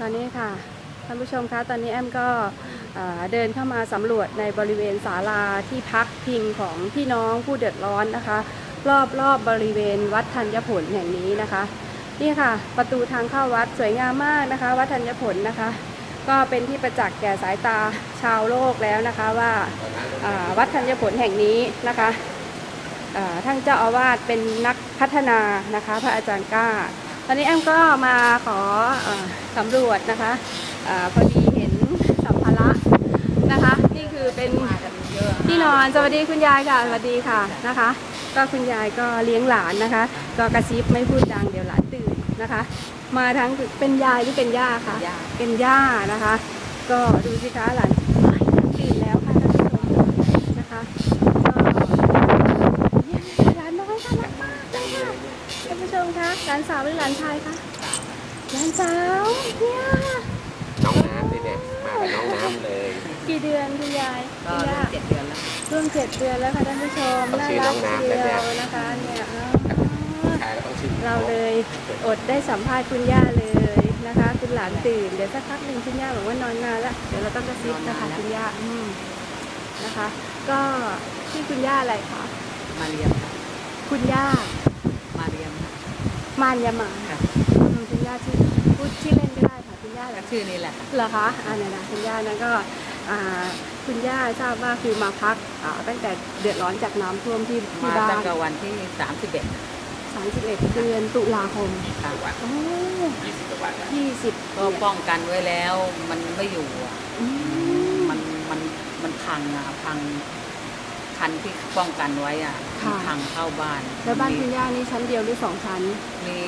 ตอนนี้ค่ะท่านผู้ชมคะตอนนี้แอมก็เอ่อเดินเข้ามาสำรวจในบริเวณศาลาที่พักพิงของพี่น้องผู้เดือดร้อนนะคะ รอบรอบบริเวณวัดธัญผลแห่งนี้นะคะ นี่ค่ะ ประตูทางเข้าวัดสวยงามมากนะคะ วัดธัญผลนะคะ ก็เป็นที่ประจักษ์แก่สายตาชาวโลกแล้วนะคะว่าาวัดธัญผลแห่งนี้นะคะท่านเจ้าอาวาสเป็นนักพัฒนานะคะ พระอาจารย์กล้า ตอนนี้แอมก็มาขอเออสำรวจนะคะอาพอดีเห็นสัมภาระนะคะ นี่คือเป็นที่นอนสวัสดีคุณยายค่ะสวัสดีค่ะนะคะ ก็คุณยายก็เลี้ยงหลานนะคะ ก็กระซิบไม่พูดดังเดี๋ยวหลานตื่นนะคะ มาทั้งเป็นยายหรือเป็นย่าคะย่าเป็นย่านะคะ ก็ดูสิคะหลานตื่นแล้วค่ะท่านผู้ชมนะคะก็เนี่ยหลานน้อยน่ารักมากเลยค่ะท่านผู้ชมคะหลานสาวหรือหลานชายคะ หลานสาวเนี่ยน้องน้ำเลยเนี่ยมากับน้องน้ำเลยกี่เดือนคุณยายก็คุณเริ่ย่ามเจ็ดเดือนแล้วร่วมเจ็ดเดือนแล้วค่ะท่านผู้ชมน่ารักเชียวนะคะเนี่ยอ้าวชายก็ต้องชื่อเราเลยอดได้สัมภาษณ์คุณย่าเลยนะคะ คุณหลานตื่นเดี๋ยวสักพักหนึ่งคุณย่าบอกว่านอนนานแล้วเดี๋ยวเราต้องกระซิบนะคะคุณย่าอืมนะคะ ก็ที่อคุณย่าอะไรคะมาเรียมค่ะคุณย่ามาเรียมค่ะมานยามาค่ะอืมคุณ ย่าชื่อพูดชื่อเล่นก็ได้ค่ะคุณย่าเหรก็อชื่อนี้แหละค่ะเหรอคะอ่าเนี่ยนะคุณย่านั้นก็อ่าคุณย่าทราบว่าคือมาพักอ่าตั้งแต่เดือดร้อนจากน้ำท่วมที่ที่มาบ้าตั้งนแต่วันที่สามสิบเอ็ด31 เดือนตุลาคมค่ะโอ้ยี่สิบกว่าบาทแล้วยี่สิบก็ป้องกันไว้แล้วมันไม่อยู่อะอืม มันมันมันพังอะพังคันที่ป้องกันไว้อะ มันค่ะพังเข้าบ้านแล้วบ้านมีคุณย่านี่ชั้นเดียวหรือสองชั้น มี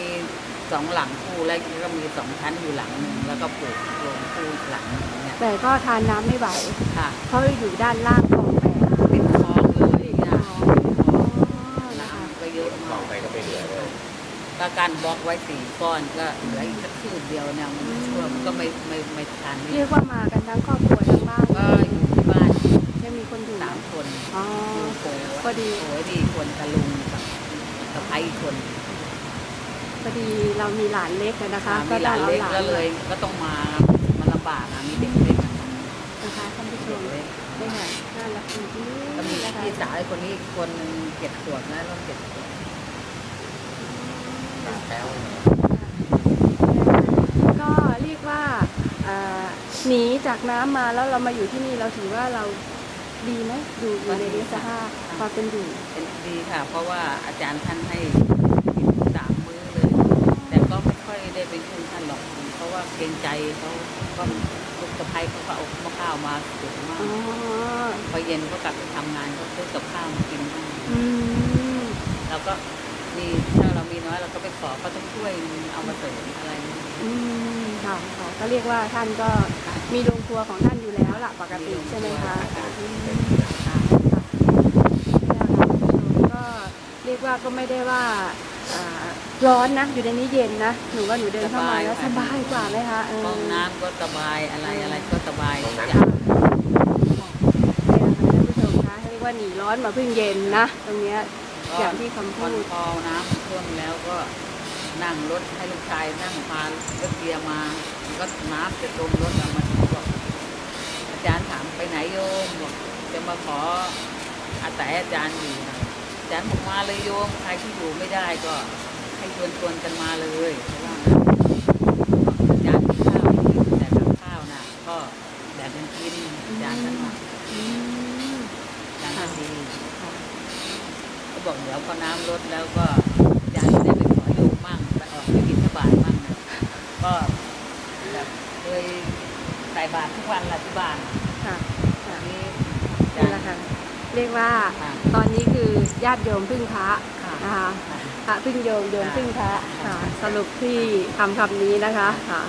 สองหลังคู่แล้วก็มีสองชั้นอยู่หลังหนึ่งแล้วก็ปลูกโรงคู่หลังหนึ่งเนี่ยแต่ก็ทานน้ำไม่ไหวค่ะ เพราะอยู่ด้านล่างของแปรติดคลองเลยอะนะคะน้ำก็เยอะลมาองกไปก็ไม่เหลือเลยก็การบล็อกไว้สี่ก้อนก็เหลืออีกสักคืบเดียวเนี่ยมันไม่ช่วยมันก็ไม่ไม่ไม่ทันเรียกว่ามากันทั้งครอบครัวทั้งบ้านก็อยู่ที่บ้านยังมีคนอยู่สามคนอ๋ออยู่โผพอดีโผดีคนกับลุงกับกับไอ้อีกคน พอดีเรามีหลานเล็กอะนะคะมีหลานเล็กอแล้วเลยก็ต้องมา มันลำบากอะมีเด็กเล็กอะนะคะท่านผู้ชเด็มกเล็กได้ค่ะน่ารักจริงก็มีๆนะคะพี่สาวไอ้คนนี้อีกคนหนึ่งเจ็ดขวบนะต้องเจ็ดขวบปากแป้วก็เรียกว่าอ่าหนีจากน้ำมาแล้วเรามาอยู่ที่นี่เราถือว่าเราดีไหมอยู่อยู่ในนี้สภาพความเป็นอยู่ เป็นดีค่ะ เพราะว่าอาจารย์ท่านให้กินสามมื้อเลย แต่ก็ไม่ค่อยได้ไปยุ่งท่านหรอก เพราะว่าเกรงใจเขาก็ลูกสะพ้ายเขาก็เอามะข้าวมาสุกมากอ๋อพอเย็นก็กลับไปทำงานก็ซื้อกับข้าวมากินให้อืมแล้วก็มีถ้าเรามีน้อยเราก็ไปขอก็ต้องช่วยเอามาเสริมอะไรอย่างเงี้ยอืมค่ะค่ะก็เรียกว่าท่านก็มีโรงครัวของท่านอยู่แล้วล่ะปกติใช่ไหมคะอืมค่ะค่ะก็เรียกว่าก็ไม่ได้ว่าอ่า ร้อนนะ อยู่ในนี้เย็นนะ หนูว่าหนูเดินเข้ามาแล้วสบายกว่าไหมคะเออห้องน้ำก็สบายอะไรอะไรก็สบายน้องทุกอน้ำย่างเนี่ยค่ะท่านผู้ชมคะเรียกว่าหนีร้อนมาเพิ่งเย็นนะ ตรงเนี้ยอย่างที่คำพพูอดพอน้ำท่วมแล้วก็นั่งรถให้ลูกชายนั่งพารถเกียร์มาก็น้ำจะตรงรถเอามาบอกอาจารย์ถามไปไหนโยมบอกจะมาขออาศัยอาจารย์อยู่นะอา จารย์บอกมาเลยโยมใครที่อยู่ไม่ได้ก็ให้ชวนชวนกันมาเลยเพราะว่าอาจารย์มีข้าวให้กินแต่กับข้าวน่ะ ก็แบ่งกันกินอาจารย์ท่นว่าอืมอาจารย์ท่านดีค่ะเขาบอกเดี๋ยวพอน้ำลดแล้วก็ยายจะได้ไปขอโยมมั่งไปออกไปบิณฑบาตมั่งนะก็แบบเคยใส่บาตรทุกวันละที่บ้านค่ะค่ะอันนี้นี่แหละค่ะ เรียกว่าค่ะตอนนี้คือญาติโยมพึ่งพระค่ะนะคะค่ะพระพึ่งโยมโยมพึ่งพระค่ะสรุปที่คำคำนี้นะคะค่ะ